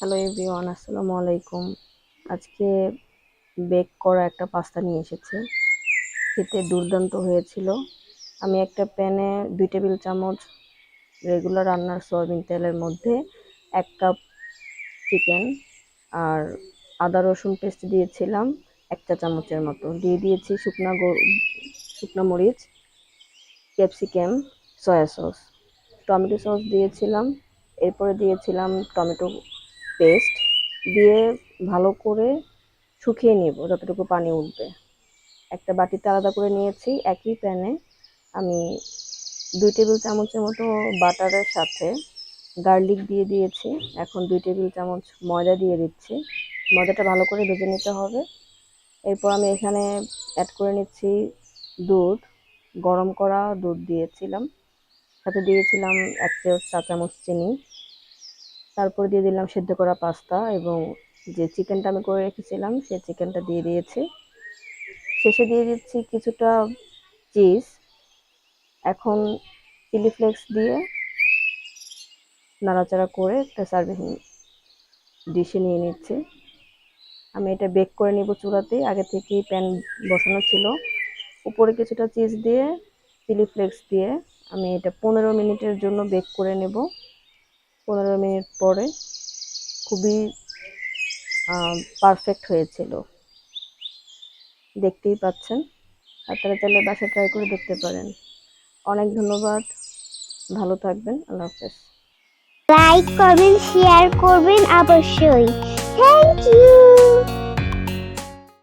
Hello everyone আসসালামু আলাইকুম আজকে বেক করা একটা পাস্তা নিয়ে এসেছি। খেতে দুর্দান্ত হয়েছিল। আমি একটা প্যানে দুই টেবিল চামচ রেগুলার রান্নার সয়াবিন তেলের মধ্যে এক কাপ চিকেন আর আদা রসুন পেস্ট দিয়েছিলাম এক চা চামচের মতো। দিয়ে দিয়েছি শুকনা গো- শুকনো মরিচ capsicum soya sauce tomato sauce দিয়েছিলাম। এরপরে দিয়েছিলাম টমেটো পেস্ট দিয়ে ভালো করে শুকিয়ে নিব, যতটুকু পানি উঠবে। একটা বাটিতে আলাদা করে নিয়েছি, একই প্যানে আমি দুই টেবিল চামচের মতো বাটারের সাথে গার্লিক দিয়ে দিয়েছি। এখন দুই টেবিল চামচ ময়দা দিয়ে দিচ্ছি। ময়দাটা ভালো করে ভেজে নিতে হবে। এরপর আমি এখানে অ্যাড করে নিচ্ছি দুধ। গরম করা দুধ দিয়েছিলাম। সাথে দিয়েছিলাম এক চা চামচ চিনি। তারপর দিয়ে দিলাম সেদ্ধ করা পাস্তা এবং যে চিকেনটা আমি করে রেখেছিলাম, সে চিকেনটা দিয়ে দিয়েছি। শেষে দিয়ে দিচ্ছি কিছুটা চিজ। এখন চিলি ফ্লেক্স দিয়ে নাড়াচাড়া করে একটা সার্ভিং ডিশে নিয়ে নিচ্ছি। আমি এটা বেক করে নিব চুলাতে। আগে থেকেই প্যান বসানো ছিল। উপরে কিছুটা চিজ দিয়ে, চিলি ফ্লেক্স দিয়ে আমি এটা পনেরো মিনিটের জন্য বেক করে নেব। পনেরো মিনিট পরে খুবই পারফেক্ট হয়েছিল। দেখতেই পাচ্ছেন। আপনারা চাইলে বাসে ট্রাই করে দেখতে পারেন। অনেক ধন্যবাদ। ভালো থাকবেন। আল্লাহ হাফেজ। লাইক করবেন শেয়ার করবেন অবশ্যই। Thank you